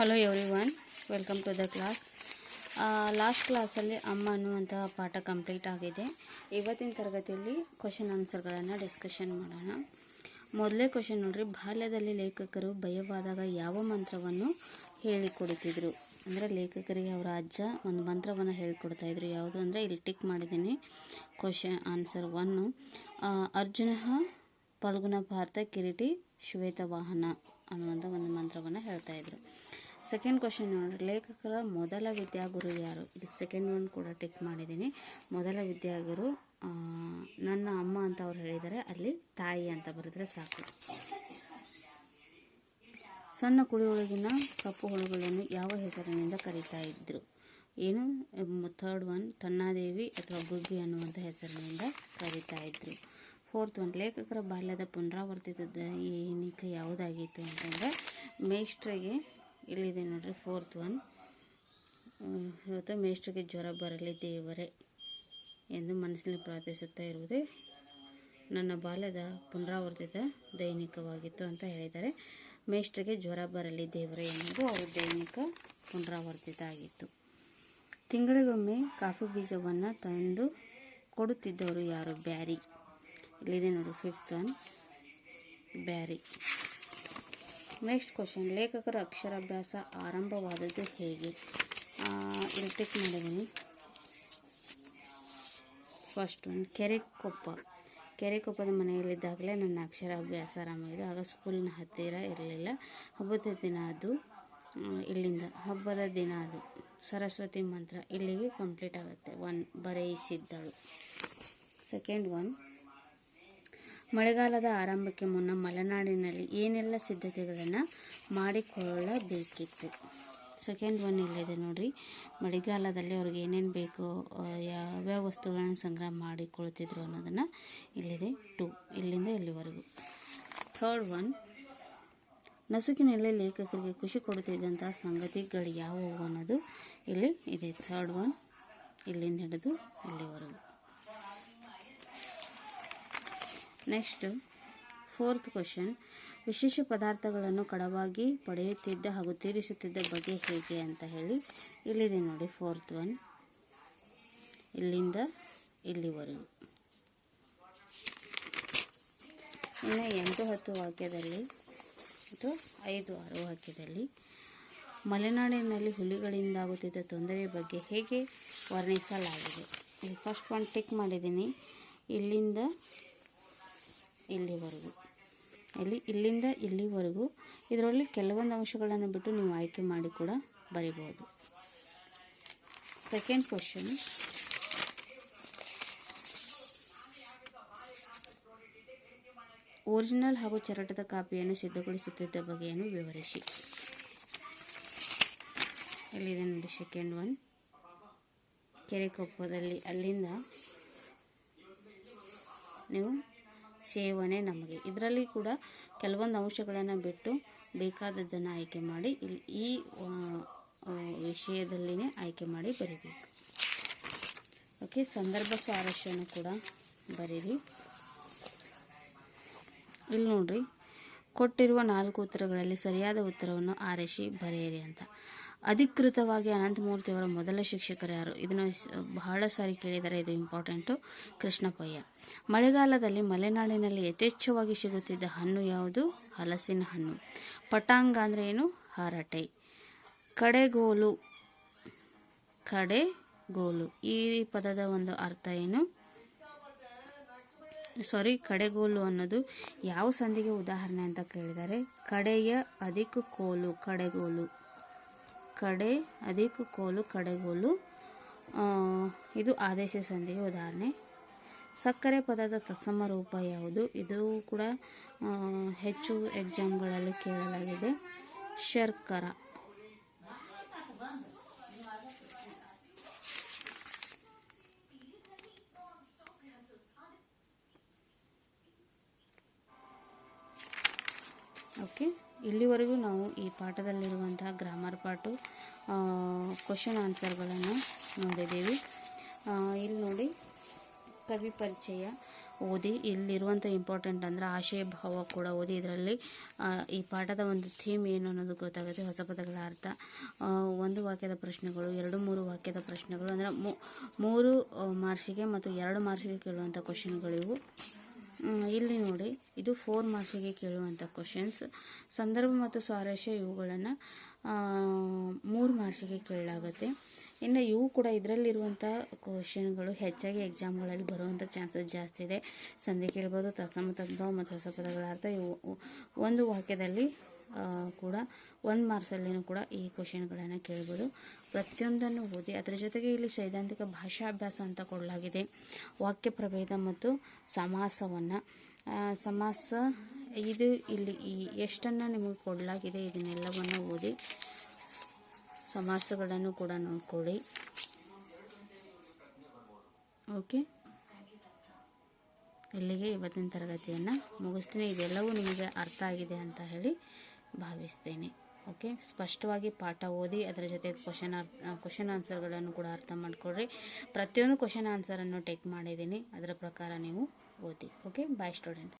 Hello every one welcome to the class last ಕ್ಲಾಸಲ್ಲಿ ಅಮ್ಮ ಅನ್ನುವಂತಹ ಪಾಠ ಕಂಪ್ಲೀಟ್ ಆಗಿದೆ. ಇವತ್ತಿನ ತರಗತಿಯಲ್ಲಿ ಕ್ವಶನ್ ಆನ್ಸರ್ಗಳನ್ನು ಡಿಸ್ಕಷನ್ ಮಾಡೋಣ. ಮೊದಲೇ ಕ್ವಶನ್ ನೋಡ್ರಿ, ಬಾಲ್ಯದಲ್ಲಿ ಲೇಖಕರು ಭಯವಾದಾಗ ಯಾವ ಮಂತ್ರವನ್ನು ಹೇಳಿಕೊಡುತ್ತಿದ್ರು? ಅಂದರೆ ಲೇಖಕರಿಗೆ ಅವರ ಅಜ್ಜ ಒಂದು ಮಂತ್ರವನ್ನು ಹೇಳಿಕೊಡ್ತಾ ಇದ್ರು. ಯಾವುದು ಅಂದರೆ, ಇಲ್ಲಿ ಟಿಕ್ ಮಾಡಿದ್ದೀನಿ. Question answer one Arjuna Phalguna Bharata Kiriti Shvetavahana ಅನ್ನುವಂಥ ಒಂದು ಮಂತ್ರವನ್ನು ಹೇಳ್ತಾ ಇದ್ರು. ಸೆಕೆಂಡ್ ಕ್ವಶನ್ ನೋಡ್ರಿ. ಲೇಖಕರ ಮೊದಲ ವಿದ್ಯಾಗುರು ಯಾರು? ಇದು ಸೆಕೆಂಡ್ ಒನ್ ಕೂಡ ಟಿಕ್ ಮಾಡಿದ್ದೀನಿ. ಮೊದಲ ವಿದ್ಯಾಗುರು ನನ್ನ ಅಮ್ಮ ಅಂತ ಅವ್ರು ಹೇಳಿದ್ದಾರೆ. ಅಲ್ಲಿ ತಾಯಿ ಅಂತ ಬರೆದ್ರೆ ಸಾಕು. ಸಣ್ಣ ಕುಳಿಯೊಳಗಿನ ಕಪ್ಪು ಹುಳುಗಳನ್ನು ಯಾವ ಹೆಸರಿನಿಂದ ಕರೀತಾ ಇದ್ರು? ಏನು? ಥರ್ಡ್ ಒನ್ ತನ್ನಾದೇವಿ ಅಥವಾ ಗುಬ್ಬಿ ಅನ್ನುವಂಥ ಹೆಸರಿನಿಂದ ಕರೀತಾ ಇದ್ರು. ಫೋರ್ತ್ ಒನ್ ಲೇಖಕರ ಬಾಲ್ಯದ ಪುನರಾವರ್ತಿತ ಏನಿಕೆ ಯಾವುದಾಗಿತ್ತು ಅಂತಂದರೆ ಮೇಷ್ಟ್ರಿಗೆ ಇಲ್ಲಿದೆ ನೋಡ್ರಿ ಫೋರ್ತ್ ಒನ್ ಇವತ್ತು ಮೇಷ್ಟ್ರಿಗೆ ಜ್ವರ ಬರಲಿ ದೇವರೇ ಎಂದು ಮನಸ್ಸಿನಲ್ಲಿ ಪ್ರಾರ್ಥಿಸುತ್ತಾ ಇರುವುದೇ ನನ್ನ ಬಾಲ್ಯದ ಪುನರಾವರ್ತಿತ ದೈನಿಕವಾಗಿತ್ತು ಅಂತ ಹೇಳಿದ್ದಾರೆ. ಮೇಷ್ಟ್ರಿಗೆ ಜ್ವರ ಬರಲಿ ದೇವರೇ ಎನ್ನುವುದು ಅವರ ದೈನಿಕ ಪುನರಾವರ್ತಿತ ಆಗಿತ್ತು. ತಿಂಗಳಿಗೊಮ್ಮೆ ಕಾಫಿ ಬೀಜವನ್ನು ತಂದು ಕೊಡುತ್ತಿದ್ದವರು ಯಾರು? ಬ್ಯಾರಿ. ಇಲ್ಲಿದೆ ನೋಡಿ fifth one Beary. Next question, ಲೇಖಕರ ಅಕ್ಷರಾಭ್ಯಾಸ ಆರಂಭವಾದದ್ದು ಹೇಗೆ? ಇಲ್ಲಿ ಟಿಕ್ ಮಾಡಿದ್ದೀನಿ. First one Kerekoppa. ಕೆರೆಕೊಪ್ಪದ ಮನೆಯಲ್ಲಿದ್ದಾಗಲೇ ನನ್ನ ಅಕ್ಷರಾಭ್ಯಾಸ ಆರಂಭವಾಗಿದೆ ಆಗ ಸ್ಕೂಲಿನ ಹತ್ತಿರ ಇರಲಿಲ್ಲ. ಹಬ್ಬದ ದಿನ ಅದು ಇಲ್ಲಿಂದ, ಹಬ್ಬದ ದಿನ ಅದು. ಸರಸ್ವತಿ ಮಂತ್ರ ಇಲ್ಲಿಗೆ ಕಂಪ್ಲೀಟ್ ಆಗುತ್ತೆ. ಒನ್ ಬರೆಯಿಸಿದ್ದಳು. ಸೆಕೆಂಡ್ ಒನ್ ಮಳೆಗಾಲದ ಆರಂಭಕ್ಕೆ ಮುನ್ನ ಮಲೆನಾಡಿನಲ್ಲಿ ಏನೆಲ್ಲ ಸಿದ್ಧತೆಗಳನ್ನು ಮಾಡಿಕೊಳ್ಳಬೇಕಿತ್ತು? ಸೆಕೆಂಡ್ ಒನ್ ಇಲ್ಲಿದೆ ನೋಡಿ ಮಳೆಗಾಲದಲ್ಲಿ ಅವ್ರಿಗೆ ಏನೇನು ಬೇಕು ಯಾವ್ಯಾವ ವಸ್ತುಗಳನ್ನು ಸಂಗ್ರಹ ಮಾಡಿಕೊಳ್ತಿದ್ರು ಅನ್ನೋದನ್ನು ಇಲ್ಲಿದೆ ಟು ಇಲ್ಲಿಂದ ಇಲ್ಲಿವರೆಗೂ. ಥರ್ಡ್ ಒನ್ ನಸುಕಿನಲ್ಲಿ ಲೇಖಕರಿಗೆ ಖುಷಿ ಕೊಡುತ್ತಿದ್ದಂಥ ಸಂಗತಿಗಳು ಯಾವುವು ಅನ್ನೋದು ಇಲ್ಲಿ ಇದೆ. ಥರ್ಡ್ ಒನ್ ಇಲ್ಲಿಂದ ಹಿಡಿದು ಇಲ್ಲಿವರೆಗೂ. ನೆಕ್ಸ್ಟ್ ಫೋರ್ತ್ ಕ್ವಶನ್ ವಿಶೇಷ ಪದಾರ್ಥಗಳನ್ನು ಕಡವಾಗಿ ಪಡೆಯುತ್ತಿದ್ದ ಹಾಗೂ ತೀರಿಸುತ್ತಿದ್ದ ಬಗೆ ಹೇಗೆ ಅಂತ ಹೇಳಿ. ಇಲ್ಲಿದೆ ನೋಡಿ ಫೋರ್ತ್ ಒನ್ ಇಲ್ಲಿಂದ ಇಲ್ಲಿವರೆಗೂ. ಇನ್ನು ಎಂಟು ಹತ್ತು ವಾಕ್ಯದಲ್ಲಿ ಮತ್ತು ಐದು ಆರು ವಾಕ್ಯದಲ್ಲಿ, ಮಲೆನಾಡಿನಲ್ಲಿ ಹುಲಿಗಳಿಂದಾಗುತ್ತಿದ್ದ ತೊಂದರೆ ಬಗ್ಗೆ ಹೇಗೆ ವರ್ಣಿಸಲಾಗಿದೆ. ಇಲ್ಲಿ ಫಸ್ಟ್ ಒನ್ ಟಿಕ್ ಮಾಡಿದ್ದೀನಿ. ಇಲ್ಲಿಂದ ಇಲ್ಲಿವರೆಗೂ. ಇಲ್ಲಿ, ಇಲ್ಲಿಂದ ಇಲ್ಲಿವರೆಗೂ. ಇದರಲ್ಲಿ ಕೆಲವೊಂದು ಅಂಶಗಳನ್ನು ಬಿಟ್ಟು ನೀವು ಆಯ್ಕೆ ಮಾಡಿ ಕೂಡ ಬರಿಬೋದು ಸೆಕೆಂಡ್ ಕ್ವಶನ್ ಒರಿಜಿನಲ್ ಹಾಗೂ ಚರಟದ ಕಾಪಿಯನ್ನು ಸಿದ್ಧಗೊಳಿಸುತ್ತಿದ್ದ ಬಗೆಯನ್ನು ವಿವರಿಸಿ. ಇಲ್ಲಿದೆ ನೋಡಿ ಸೆಕೆಂಡ್ ಒನ್ ಕೆರೆ ಕೊಪ್ಪದಲ್ಲಿ ಅಲ್ಲಿಂದ ನೀವು ಸೇವನೆ ನಮಗೆ. ಇದರಲ್ಲಿ ಕೂಡ ಕೆಲವೊಂದು ಅಂಶಗಳನ್ನು ಬಿಟ್ಟು ಬೇಕಾದದ್ದನ್ನು ಆಯ್ಕೆ ಮಾಡಿ ಇಲ್ಲಿ ಈ ವಿಷಯದಲ್ಲಿನೇ ಆಯ್ಕೆ ಮಾಡಿ ಬರೀಬೇಕು. ಓಕೆ, ಸಂದರ್ಭ ಸ್ವಾರಸ್ಯನೂ ಕೂಡ ಬರೀರಿ. ಇಲ್ಲಿ ನೋಡ್ರಿ, ಕೊಟ್ಟಿರುವ ನಾಲ್ಕು ಉತ್ತರಗಳಲ್ಲಿ ಸರಿಯಾದ ಉತ್ತರವನ್ನು ಆರಿಸಿ ಬರೆಯಿರಿ ಅಂತ. ಅಧಿಕೃತವಾಗಿ ಅನಂತಮೂರ್ತಿಯವರ ಮೊದಲ ಶಿಕ್ಷಕರು ಯಾರು? ಇದನ್ನು ಬಹಳ ಸಾರಿ ಕೇಳಿದರೆ ಇದು ಇಂಪಾರ್ಟೆಂಟು ಕೃಷ್ಣಪ್ಪಯ್ಯ. ಮಳೆಗಾಲದಲ್ಲಿ ಮಲೆನಾಡಿನಲ್ಲಿ ಯಥೇಚ್ಛವಾಗಿ ಸಿಗುತ್ತಿದ್ದ ಹಣ್ಣು ಯಾವುದು? ಹಲಸಿನ ಹಣ್ಣು. ಪಟಾಂಗ ಅಂದರೆ ಏನು? ಹರಟೆ. ಕಡೆಗೋಲು. ಕಡೆಗೋಲು. ಈ ಪದದ ಒಂದು ಅರ್ಥ ಏನು? ಸಾರಿ, ಕಡೆಗೋಲು ಅನ್ನೋದು ಯಾವ ಸಂಧಿಗೆ ಉದಾಹರಣೆ ಅಂತ ಕೇಳಿದರೆ, ಕಡೆಯ ಅಧಿಕ ಕೋಲು, ಕಡೆಗೋಲು. ಕಡೆ ಅಧಿಕ ಕೋಲು ಕಡೆಗೋಲು ಇದು ಆದೇಶ ಸಂಧಿಗೆ ಉದಾಹರಣೆ. ಸಕ್ಕರೆ ಪದದ ತತ್ಸಮ ರೂಪ ಯಾವುದು? ಇದು ಕೂಡ ಹೆಚ್ಚು ಎಕ್ಸಾಮ್ಗಳಲ್ಲಿ ಕೇಳಲಾಗಿದೆ. ಶರ್ಕರ. ಓಕೆ. ಇಲ್ಲಿವರೆಗೂ ನಾವು ಈ ಪಾಠದಲ್ಲಿರುವಂತಹ ಗ್ರಾಮರ್ ಪಾಠು ಕ್ವಶನ್ ಆನ್ಸರ್ಗಳನ್ನು ನೋಡಿದ್ದೀವಿ. ಇಲ್ಲಿ ನೋಡಿ, ಕವಿ ಪರಿಚಯ ಓದಿ, ಇಲ್ಲಿರುವಂಥ ಇಂಪಾರ್ಟೆಂಟ್ ಅಂದರೆ ಆಶಯ ಭಾವ ಕೂಡ ಓದಿ. ಇದರಲ್ಲಿ ಈ ಪಾಠದ ಒಂದು ಥೀಮ್ ಏನು ಅನ್ನೋದು ಗೊತ್ತಾಗುತ್ತೆ, ಹೊಸ ಪದಗಳ ಅರ್ಥ. ಒಂದು ವಾಕ್ಯದ ಪ್ರಶ್ನೆಗಳು, ಎರಡು, ಮೂರು ವಾಕ್ಯದ ಪ್ರಶ್ನೆಗಳು, ಅಂದರೆ ಮೂರು ಮಾರ್ಷಿಗೆ ಮತ್ತು ಎರಡು ಮಾರ್ಕ್ಸಿಗೆ ಕೇಳುವಂಥ ಕ್ವಶನ್ಗಳಿವು ಇಲ್ಲಿ ನೋಡಿ. ಇದು ಫೋರ್ ಮಾರ್ಕ್ಸಿಗೆ ಕೇಳುವಂಥ ಕ್ವಶನ್ಸ್ ಸಂದರ್ಭ ಮತ್ತು ಸ್ವಾರಸ್ಯ ಇವುಗಳನ್ನು ಮೂರು ಮಾರ್ಕ್ಸಿಗೆ ಕೇಳಲಾಗುತ್ತೆ. ಇನ್ನು ಇವು ಕೂಡ ಇದರಲ್ಲಿರುವಂಥ ಕ್ವಶನ್ಗಳು ಹೆಚ್ಚಾಗಿ ಎಕ್ಸಾಮ್ಗಳಲ್ಲಿ ಬರುವಂಥ ಚಾನ್ಸಸ್ ಜಾಸ್ತಿ ಇದೆ. ಸಂಧಿ ಕೇಳ್ಬೋದು, ತತ್ಸಮ, ತದ್ಭವ ಮತ್ತು ಹೊಸ ಪದಗಳ ಅರ್ಥ ಇವು ಒಂದು ವಾಕ್ಯದಲ್ಲಿ ಕೂಡ ಒಂದು ಮಾರ್ಕ್ಸಲ್ಲಿನೂ ಕೂಡ ಈ ಕ್ವಶನ್ಗಳನ್ನು ಕೇಳ್ಬೋದು. ಪ್ರತಿಯೊಂದನ್ನು ಓದಿ ಅದರ ಜೊತೆಗೆ ಇಲ್ಲಿ ಸೈದ್ಧಾಂತಿಕ ಭಾಷಾಭ್ಯಾಸ ಅಂತ ಕೊಡಲಾಗಿದೆ. ವಾಕ್ಯ ಪ್ರಭೇದ ಮತ್ತು ಸಮಾಸವನ್ನು. ಸಮಾಸ ಇದು ಇಲ್ಲಿ ಈ ಎಷ್ಟನ್ನು ನಿಮಗೆ ಕೊಡಲಾಗಿದೆ ಇದನ್ನೆಲ್ಲವನ್ನು ಓದಿ ಸಮಾಸಗಳನ್ನು ಕೂಡ ನೋಡ್ಕೊಳ್ಳಿ. ಓಕೆ? ಇಲ್ಲಿಗೆ ಇವತ್ತಿನ ತರಗತಿಯನ್ನು ಮುಗಿಸ್ತೀನಿ. ಇದೆಲ್ಲವೂ ನಿಮಗೆ ಅರ್ಥ ಆಗಿದೆ ಅಂತ ಹೇಳಿ ಭಾವಿಸ್ತೇನೆ. ಓಕೆ? ಸ್ಪಷ್ಟವಾಗಿ ಪಾಠ ಓದಿ ಅದರ ಜೊತೆ ಕ್ವಶನ್ ಕ್ವಶನ್ ಆನ್ಸರ್ಗಳನ್ನು ಕೂಡ ಅರ್ಥ ಮಾಡಿಕೊಡ್ರಿ ಪ್ರತಿಯೊಂದು ಕ್ವಶನ್ ಆನ್ಸರನ್ನು ಟೇಕ್ ಮಾಡಿದ್ದೀನಿ. ಅದರ ಪ್ರಕಾರ ನೀವು ಓದಿ. ಓಕೆ? ಬಾಯ್ ಸ್ಟೂಡೆಂಟ್ಸ್